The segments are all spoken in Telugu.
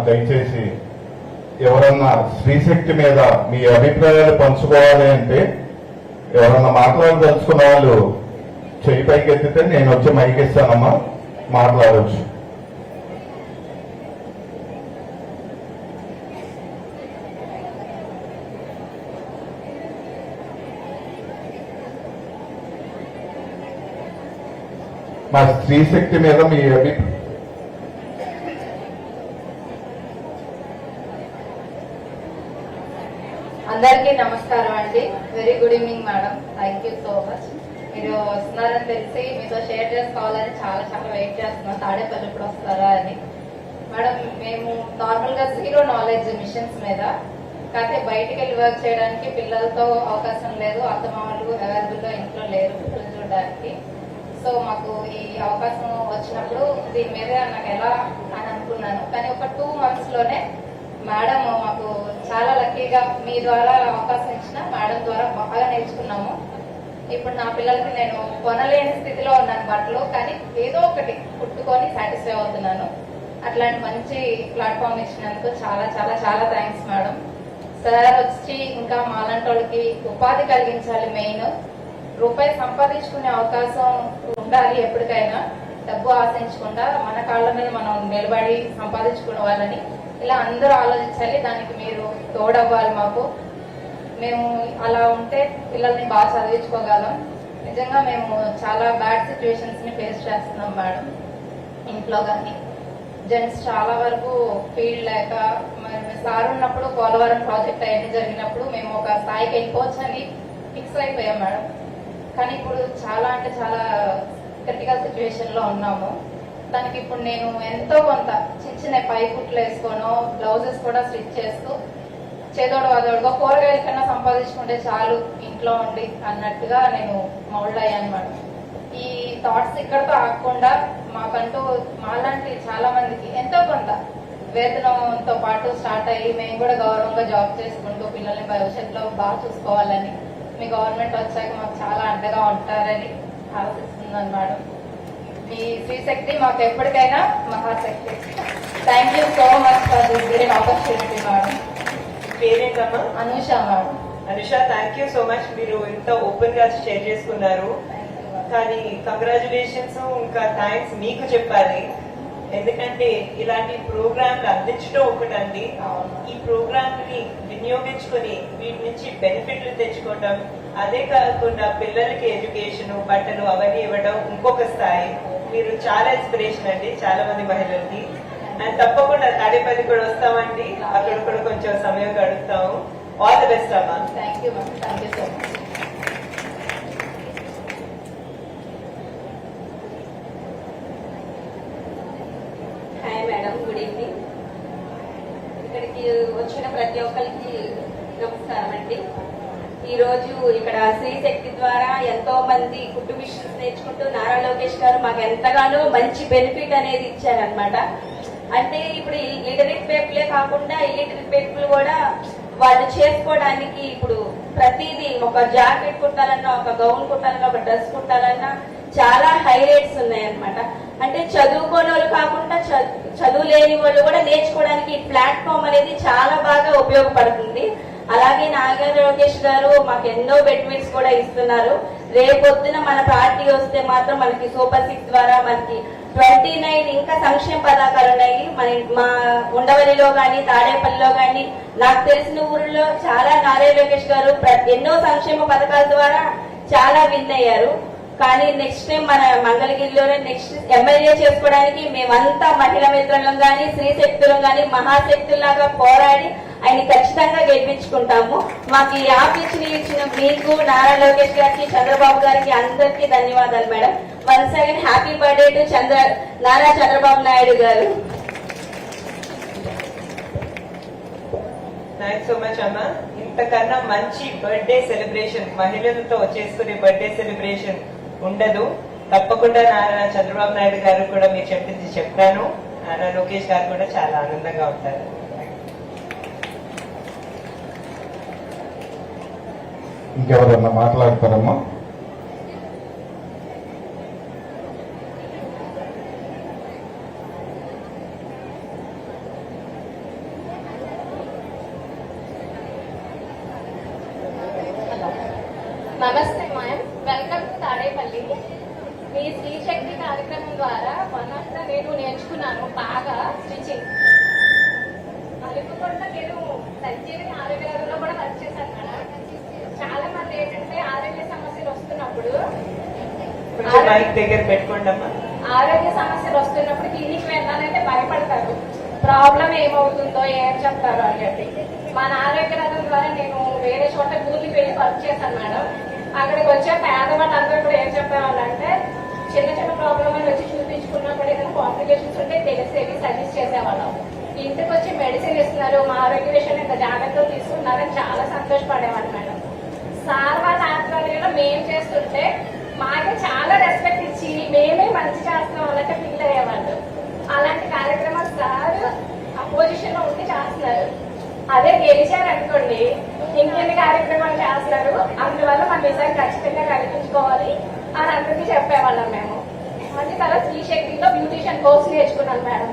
దయచేసి ఎవరన్నా స్త్రీశక్తి మీద మీ అభిప్రాయాలు పంచుకోవాలి అంటే ఎవరన్నా మాట్లాడదలుచుకున్న వాళ్ళు చెయ్యి పైకి ఎత్తితే నేను వచ్చి మైకిస్తానమ్మా మాట్లాడవచ్చు మా స్త్రీశక్తి మీద మీ అభి అందరికీ నమస్కారం అండి. Very good evening madam thank you so much మీరు వస్తున్నారని తెలిసి మీతో షేర్ చేసుకోవాలని చాలా చాలా వెయిట్ చేస్తున్నాం. తాడేపల్లి ఇప్పుడు వస్తారా అని. మేడం మేము నార్మల్గా జీరో నాలెడ్జ్ మిషన్స్ మీద కాకపోతే బయటికి వెళ్ళి వర్క్ చేయడానికి పిల్లలతో అవకాశం లేదు. అత్తమామలు అవైలబుల్గా ఇంట్లో లేరు పిల్లలు చూడడానికి. సో మాకు ఈ అవకాశం వచ్చినప్పుడు దీని మీద నాకు ఎలా అని అనుకున్నాను. కానీ ఒక టూ మంత్స్లోనే మేడం మాకు చాలా లక్కీగా మీ ద్వారా అవకాశం ఇచ్చిన మేడం ద్వారా బాగా నేర్చుకున్నాము. ఇప్పుడు నా పిల్లలకి నేను కొనలేని స్థితిలో ఉన్నాను బట్టలు కానీ ఏదో ఒకటి కుట్టుకొని సాటిస్ఫై అవుతున్నాను. అట్లాంటి మంచి ప్లాట్ఫామ్ ఇచ్చినందుకు చాలా చాలా చాలా థ్యాంక్స్ మేడం. సార్ వచ్చి ఇంకా మాలాంటి వాళ్ళకి ఉపాధి కలిగించాలి మెయిన్. రూపాయి సంపాదించుకునే అవకాశం ఉండాలి ఎప్పటికైనా డబ్బు ఆశించకుండా మన కాళ్ళ మీద మనం నిలబడి సంపాదించుకునే వాళ్ళని ఇలా అందరూ ఆలోచించాలి. దానికి మీరు తోడవ్వాలి మాకు. మేము అలా ఉంటే పిల్లల్ని బాగా చదివించుకోగలం. నిజంగా మేము చాలా బ్యాడ్ సిచ్యువేషన్స్ని ఫేస్ చేస్తున్నాం మేడం ఇంట్లో కానీ జెంట్స్ చాలా వరకు ఫీల్డ్ లేక మరి సార్ ఉన్నప్పుడు పోలవరం ప్రాజెక్ట్ అవన్నీ జరిగినప్పుడు మేము ఒక స్థాయికి వెళ్ళిపోవచ్చు అని ఫిక్స్ అయిపోయాం మేడం. కానీ ఇప్పుడు చాలా అంటే చాలా క్రిటికల్ సిచ్యువేషన్లో ఉన్నాము. దానికి ఇప్పుడు నేను ఎంతో కొంత చిన్న చిన్న పై వేసుకోను బ్లౌజెస్ కూడా స్టిచ్ చేస్తూ చేదోడు వాదోడుగా కూరగాయల కన్నా సంపాదించుకుంటే చాలు ఇంట్లో ఉండి అన్నట్టుగా నేను మౌల్డ్ అయ్యాను మేడం ఈ థాట్స్ ఇక్కడతో ఆగకుండా మాకంటూ మాలాంటి చాలా మందికి ఎంతో కొంత వేతనంతో పాటు స్టార్ట్ అయ్యి మేము కూడా గౌరవంగా జాబ్ చేసుకుంటూ పిల్లల్ని భవిష్యత్తులో బాగా చూసుకోవాలని మీ గవర్నమెంట్ వచ్చాక మాకు చాలా అండగా ఉంటారని ఆశిస్తున్నాను మేడం. మీ శ్రీశక్తి మాకు ఎప్పటికైనా మహాశక్తి. Thank you so much for this great opportunity madam పేరేంటమ్మా? Anusha madam Anusha thank you so much మీరు ఇంత ఓపెన్గా షేర్ చేసుకున్నారు కానీ కంగ్రాచులేషన్స్ ఇంకా థ్యాంక్స్ మీకు చెప్పాలి. ఎందుకంటే ఇలాంటి ప్రోగ్రాంలు అందించడం ఒకటండి. ఈ ప్రోగ్రాంని వినియోగించుకొని వీటి నుంచి బెనిఫిట్లు తెచ్చుకోవటం అదే కాకుండా పిల్లలకి ఎడ్యుకేషన్ బట్టలు అవన్నీ ఇవ్వడం ఇంకొక స్థాయి. మీరు చాలా ఇన్స్పిరేషన్ అండి చాలా మంది మహిళలకి. అండ్ తప్పకుండా తాడేపల్లి కూడా వస్తామండి. అక్కడ కూడా కొంచెం సమయం గడుపుతాము. ఆల్ ది బెస్ట్ అమ్మా. Thank you thank you so much hi madam good evening ఇక్కడికి వచ్చిన ప్రతి ఒక్కరికి నమస్కారం అండి ఈ రోజు స్త్రీశక్తి శక్తి ద్వారా ఎంతో మంది కుట్టు మిషన్స్ నేర్చుకుంటూ నారా లోకేష్ గారు మాకు ఎంతగానో మంచి బెనిఫిట్ అనేది ఇచ్చారనమాట అంటే ఇప్పుడు లిటరేట్ పేపులే కాకుండా ఇలిటరేట్ పేపులు కూడా వాళ్ళు చేసుకోవడానికి ఇప్పుడు ప్రతిదీ ఒక జాకెట్ కుట్టాలన్నా ఒక గౌన్ కుట్టాలన్నా ఒక డ్రెస్ కుట్టాలన్నా చాలా హైలైట్స్ ఉన్నాయన్నమాట. అంటే చదువుకోని వాళ్ళు కాకుండా చదువు లేని వాళ్ళు కూడా నేర్చుకోవడానికి ఈ ప్లాట్ఫామ్ అనేది చాలా బాగా ఉపయోగపడుతుంది. అలాగే నాగర్ లోకేష్ గారు మాకు ఎన్నో బెనిఫిట్స్ కూడా ఇస్తున్నారు. రేపొద్దున మన పార్టీ వస్తే మాత్రం మనకి సూపర్ సిక్స్ ద్వారా మనకి ట్వంటీ నైన్ ఇంకా సంక్షేమ పథకాలు ఉన్నాయి. మన మా ఉండవల్లిలో కానీ తాడేపల్లిలో కానీ నాకు తెలిసిన ఊరిలో చాలా నారా లోకేష్ గారు ఎన్నో సంక్షేమ పథకాల ద్వారా చాలా విన్ అయ్యారు. కానీ నెక్స్ట్ టైం మన మంగళగిరిలోనే నెక్స్ట్ ఎమ్మెల్యే చేసుకోవడానికి మేమంతా మహిళా మిత్రులం కానీ స్త్రీ శక్తులం కానీ మహాశక్తుల్లాగా పోరాడి ఆయన ఖచ్చితంగా గెలిపించుకుంటాము. మాకు ఈ యాప్ ఇచ్చిన ఇచ్చిన మీకు నారా లోకేష్ గారికి చంద్రబాబు గారికి అందరికీ ధన్యవాదాలు madam. Once again happy birthday to Chandra Nara Chandrababu Naidu గారు. థ్యాంక్స్ సో మచ్ అమ్మా. ఇంతకన్నా మంచి బర్త్డే సెలబ్రేషన్ మహిళలతో చేసుకునే బర్త్డే సెలబ్రేషన్ ఉండదు. తప్పకుండా నారా చంద్రబాబు నాయుడు గారు కూడా మీరు చెప్పింది చెప్తాను. నారా లోకేష్ గారు కూడా చాలా ఆనందంగా ఉంటారు. ఇంకెవరన్నా మాట్లాడతారమ్మా? నమస్తే తాడేపల్లి. మీ శక్తి కార్యక్రమం ద్వారా వన్ నేను నేర్చుకున్నాను. బాగా స్టిచింగ్ అందుకు కూడా నేను సంజీవిని ఆరోగ్యంలో కూడా వర్క్ చేశాను మేడం ఏంటంటే ఆరోగ్య సమస్యలు వస్తున్నప్పుడు కొంచెం మైక్ దగ్గర పెట్టుకోండమ్మా ఆరోగ్య సమస్యలు వస్తున్నప్పుడు క్లినిక్ వెళ్ళాలంటే భయపడతారు. ప్రాబ్లం ఏమవుతుందో ఏం చెప్తారు అని చెప్పి. మన ఆరోగ్య రథం ద్వారా నేను వేరే చోట కూలికి వెళ్ళి వర్క్ చేశాను మేడం. అక్కడికి వచ్చే పేదవాళ్ళందరూ కూడా ఏం చెప్పేవాళ్ళంటే చిన్న చిన్న ప్రాబ్లం అని వచ్చి చూపించుకున్నప్పుడు ఏదైనా కాంప్లికేషన్స్ ఉంటే తెలిసేవి సజెస్ట్ చేసేవాళ్ళం. ఇంటికి వచ్చి మెడిసిన్ ఇస్తున్నారు మా ఆరోగ్య విషయంలో ఇంత జాగ్రత్తలు తీసుకున్నారని చాలా సంతోషపడేవాళ్ళు మేడం. సార్ వాళ్ళ ఆధ్వర్యంలో మేము చేస్తుంటే మాకే చాలా రెస్పెక్ట్ ఇచ్చి మేమే మంచి చేస్తున్నాం అన్నట్టు ఫీల్ అయ్యేవాళ్ళు. అలాంటి కార్యక్రమాలు సార్ అపోజిషన్లో ఉండి చేస్తున్నారు. అదే గెలిచారనుకోండి ఇంకెన్ని కార్యక్రమాలు చేస్తున్నారు అందువల్ల మన నిజాన్ని ఖచ్చితంగా కల్పించుకోవాలి అని అందరికీ చెప్పేవాళ్ళం మేము. మళ్ళీ తర్వాత స్త్రీ శక్తిలో బ్యూటిషియన్ కోర్స్ నేర్చుకున్నాను మేడం.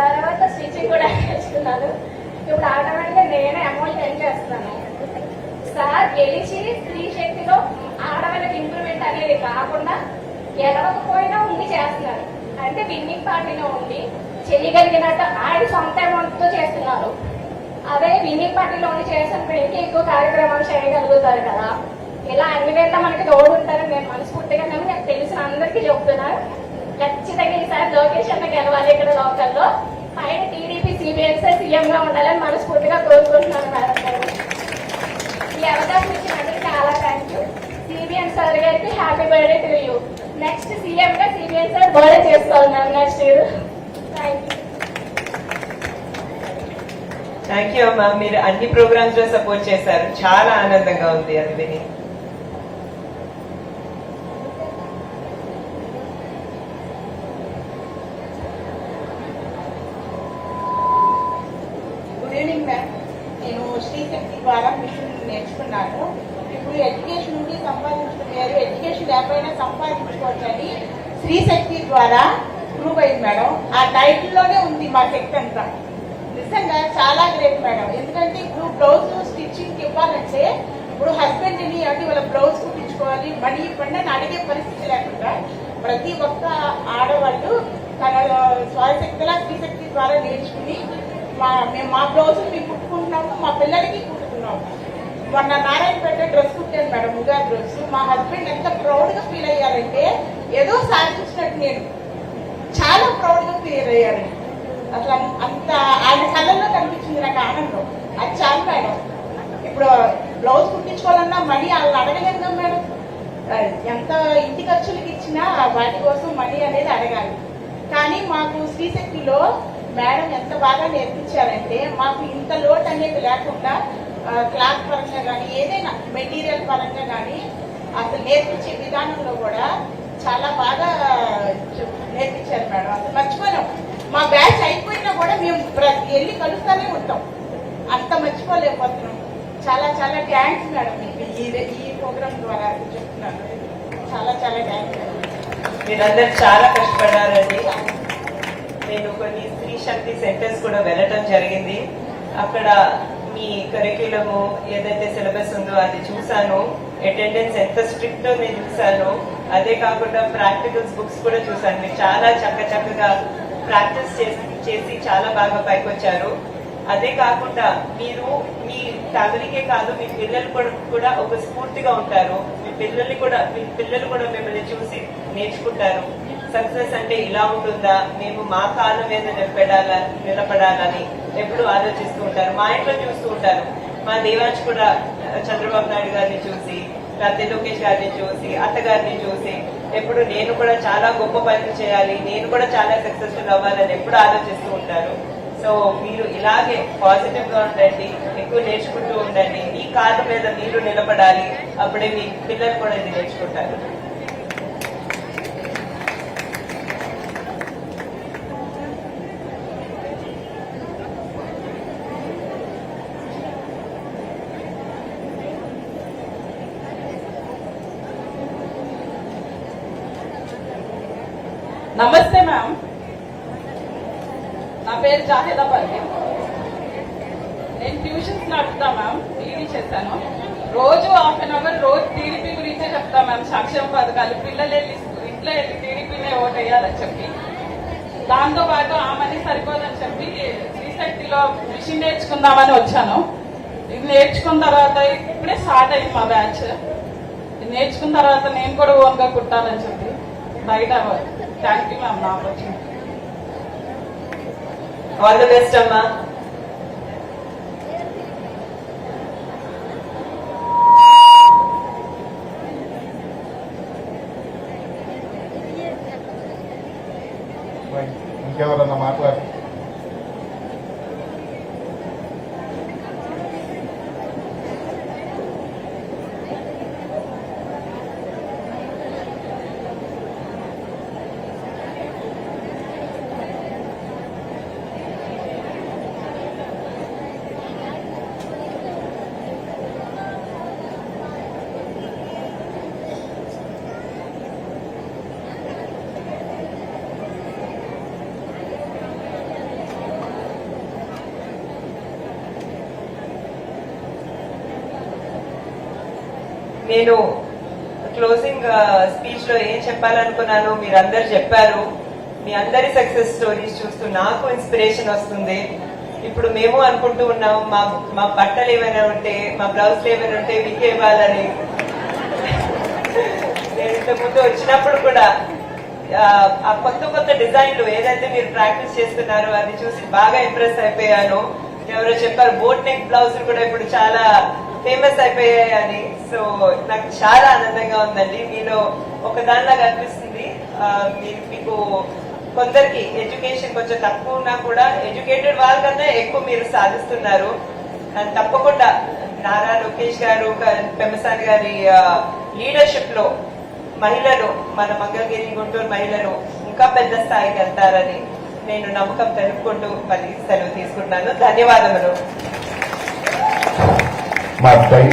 తర్వాత స్టిచ్చింగ్ కూడా నేర్చుకున్నాను. ఇప్పుడు ఆటోమేటిక్గా నేనే అమౌంట్ ఎన్ చేస్తున్నాను. సార్ గెలిచి స్త్రీ శక్తిలో ఆడవాళ్ళకి ఇంప్రూవ్మెంట్ అనేది కాకుండా గెలవకపోయినా ఉండి చేస్తున్నారు. అంటే విన్నింగ్ పార్టీలో ఉండి చేయగలిగినట్టు ఆయన సొంత అమౌంట్తో చేస్తున్నారు. అదే విన్నింగ్ పార్టీలో ఉండి చేసినప్పుడు ఇంకా ఎక్కువ కార్యక్రమాలు చేయగలుగుతారు కదా. ఇలా అన్ని వేళ మనకి తోడు ఉంటారని నేను మనస్ఫూర్తిగా నేను నాకు తెలిసిన అందరికీ చెప్తున్నాను. ఖచ్చితంగా ఈసారి లోకేష్ అన్న గెలవాలి ఇక్కడ లోకల్లో. పైన టీడీపీ సిబిఎస్ఐ సీఎంగా ఉండాలని మనస్ఫూర్తిగా కోరుకుంటున్నాను మేడం గారు. ఈ అవకాశం ఇచ్చినందుకు చాలా థ్యాంక్ యూ సిబిఎన్ సార్ గారికి happy birthday to you next CM గా సిబిఎన్ సార్ బర్త్డే చేసుకోవాలి next year thank you thank you అమ్మా మీరు అన్ని ప్రోగ్రామ్స్లో సపోర్ట్ చేశారు. చాలా ఆనందంగా ఉంది అది విని. గుడ్ ఈవినింగ్ మ్యామ్ నేను శ్రీశక్తి ద్వారా మిషన్ నేర్చుకున్నాను. ఇప్పుడు ఎడ్యుకేషన్ నుండి సంపాదించుకున్నారు ఎడ్యుకేషన్ లేకపోయినా సంపాదించుకోవచ్చని శ్రీశక్తి ద్వారా ప్రూవ్ అయింది మేడం. ఆ టైటిల్లోనే ఉంది మా శక్తి అంతా. నిజంగా చాలా గ్రేట్ మేడం. ఎందుకంటే ఇప్పుడు బ్లౌజ్ స్టిచ్చింగ్ ఇవ్వాలంటే ఇప్పుడు హస్బెండ్ని అంటే వాళ్ళ బ్లౌజ్ కుట్టించుకోవాలి మనీ ఇవ్వండి అని అడిగే పరిస్థితి లేకుండా ప్రతి ఒక్క ఆడవాళ్ళు తన స్వశక్తిలా స్త్రీశక్తి ద్వారా నేర్చుకుని మా మేము మా బ్లౌజ్ మేము కుట్టుకున్నాము మా పిల్లలకి కుట్టుకున్నాము మొన్న నారాయణపేట డ్రెస్ కుట్టాను మేడం ఉగాది డ్రెస్. మా హస్బెండ్ ఎంత ప్రౌడ్గా ఫీల్ అయ్యారంటే ఏదో సాధించినట్టు నేను చాలా ప్రౌడ్గా ఫీల్ అయ్యాను. అట్లా అంత ఆయన కళ్ళల్లో కనిపించింది నాకు ఆనందం. అది చాలు మేడం. ఇప్పుడు బ్లౌజ్ కుట్టించుకోవాలన్నా మనీ వాళ్ళని అడగలేదు కదా మేడం. ఎంత ఇంటి ఖర్చులకి ఇచ్చినా వాటి కోసం మనీ అనేది అడగాలి. కానీ మాకు శ్రీశక్తిలో మేడం ఎంత బాగా నేర్పించారంటే మాకు ఇంత లోటు అనేది లేకుండా క్లాత్ పరంగా కానీ ఏదైనా మెటీరియల్ పరంగా కానీ అసలు నేర్పించే విధానంలో కూడా చాలా బాగా చెప్- నేర్పించారు మేడం. అసలు మర్చిపోలేం. మా బ్యాచ్ అయిపోయినా కూడా మేము వెళ్ళి కలుస్తూనే ఉంటాం. అంత మర్చిపోలేకపోతున్నాం. చాలా చాలా థ్యాంక్స్ మేడం మీకు. ఈ ఈ ప్రోగ్రామ్ ద్వారా చెప్తున్నాను. చాలా చాలా థ్యాంక్స్ మీరందరూ చాలా కష్టపడ్డారండి. నేను కొన్ని శక్తి సెంటర్స్ కూడా వెళ్ళటం జరిగింది. అక్కడ మీ కరిక్యులము ఏదైతే సిలబస్ ఉందో అది చూశాను. అటెండెన్స్ ఎంత స్ట్రిక్ట్ నేను చూశాను. అదే కాకుండా ప్రాక్టికల్స్ బుక్స్ కూడా చూసాను మీరు చాలా చక్క చక్కగా ప్రాక్టీస్ చేసి చేసి చాలా బాగా పైకొచ్చారు. అదే కాకుండా మీరు మీ ఫ్యామిలీకే కాదు మీ పిల్లలు కూడా కూడా ఒక స్ఫూర్తిగా ఉంటారు. మీ పిల్లల్ని కూడా మీ పిల్లలు కూడా మిమ్మల్ని చూసి నేర్చుకుంటారు. సక్సెస్ అంటే ఇలా ఉంటుందా? మేము మా కాళ్ళ మీద నిలబడాల నిలబడాలని ఎప్పుడు ఆలోచిస్తూ ఉంటారు. మా ఇంట్లో చూస్తూ ఉంటారు. మా దేవాంశ్ కూడా చంద్రబాబు నాయుడు గారిని చూసి లేకపోతే లోకేష్ గారిని చూసి అత్తగారిని చూసి ఎప్పుడు నేను కూడా చాలా గొప్ప పనులు చేయాలి నేను కూడా చాలా సక్సెస్ఫుల్ అవ్వాలని ఎప్పుడు ఆలోచిస్తూ ఉంటారు. సో మీరు ఇలాగే పాజిటివ్గా ఉండండి ఎక్కువ నేర్చుకుంటూ ఉండండి. ఈ కాళ్ళ మీద మీరు నిలబడాలి. అప్పుడే మీ పిల్లలు కూడా ఇది నేర్చుకుంటారు. నమస్తే మ్యామ్. నా పేరు జాహిదా పర్వీన్ నేను ట్యూషన్స్ నడుపుతా మ్యామ్ టీడీ చేశాను. రోజు హాఫ్ అన్ అవర్ రోజు టీడీపీ గురించే చెప్తా మ్యామ్. సాక్ష్యం పథకాలు పిల్లలు వెళ్ళి ఇంట్లో వెళ్ళి టీడీపీనే ఓట్ వేయాలని చెప్పి. దాంతో పాటు ఆ సరిపోదని చెప్పి శ్రీశక్తిలో మిషన్ నేర్చుకుందామని వచ్చాను. ఇది నేర్చుకున్న తర్వాత ఇప్పుడే స్టార్ట్ అయింది మా బ్యాచ్. ఇది నేర్చుకున్న తర్వాత నేను కూడా ఓన్గా కుట్టాలని చెప్పి బయట థ్యాంక్ యూ మ్యామ్ నా ఆల్ ది బెస్ట్ అమ్మా. ఇంకెవరన్నా మాట్లాడు. నేను క్లోజింగ్ స్పీచ్ uh, లో ఏం చెప్పాలనుకున్నానో మీరందరు చెప్పారు. మీ అందరి సక్సెస్ స్టోరీస్ చూస్తూ నాకు ఇన్స్పిరేషన్ వస్తుంది. ఇప్పుడు మేము అనుకుంటూ ఉన్నాం మా మా బట్టలు ఏమైనా ఉంటే మా బ్లౌజ్లు ఏమైనా ఉంటే మీకు ఇవ్వాలని. నేను ఇంతకు ముందు వచ్చినప్పుడు కూడా ఆ, ఆ కొత్త కొత్త డిజైన్లు ఏదైతే మీరు ప్రాక్టీస్ చేస్తున్నారో అది చూసి బాగా ఇంప్రెస్ అయిపోయాను. ఎవరో చెప్పారు బోట్ నెక్ బ్లౌజ్ కూడా ఇప్పుడు చాలా ఫేమస్ అయిపోయాయి అని. సో నాకు చాలా ఆనందంగా ఉందండి. మీలో ఒక దానిలాగా అనిపిస్తుంది మీకు కొందరికి ఎడ్యుకేషన్ కొంచెం తక్కువ ఉన్నా కూడా ఎడ్యుకేటెడ్ వాళ్ళకన్నా ఎక్కువ మీరు సాధిస్తున్నారు. తప్పకుండా నారా లోకేష్ గారు పెమసాని గారి లీడర్షిప్లో మహిళలు మన మంగళగిరి గుంటూరు మహిళలు ఇంకా పెద్ద స్థాయికి వెళ్తారని నేను నమ్మకం తెలుపుకుంటూ పది సెలవు తీసుకుంటున్నాను. ధన్యవాదములు. మా అబ్బాయి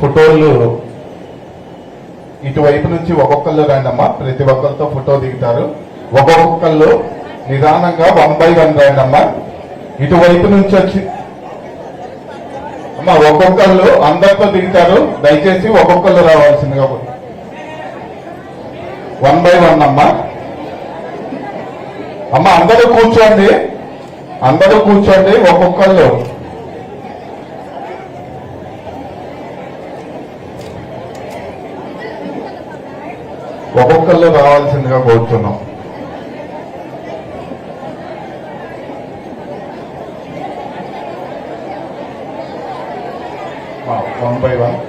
ఫోటోలు ఇటువైపు నుంచి ఒక్కొక్కళ్ళు రండమ్మా. ప్రతి ఒక్కరితో ఫోటో దిగుతారు. ఒక్కొక్కళ్ళు నిదానంగా వన్ బై వన్ రండమ్మా. ఇటువైపు నుంచి వచ్చి అమ్మా ఒక్కొక్కళ్ళు అందరితో దిగుతారు. దయచేసి ఒక్కొక్కళ్ళు రావాల్సిందిగా వన్ బై వన్ అమ్మా. అమ్మ అందరూ కూర్చోండి. అందరూ కూర్చోండి ఒక్కొక్కళ్ళు. ఒక్కొక్కళ్ళు రావాల్సిందిగా కోరుతున్నాం. One by one.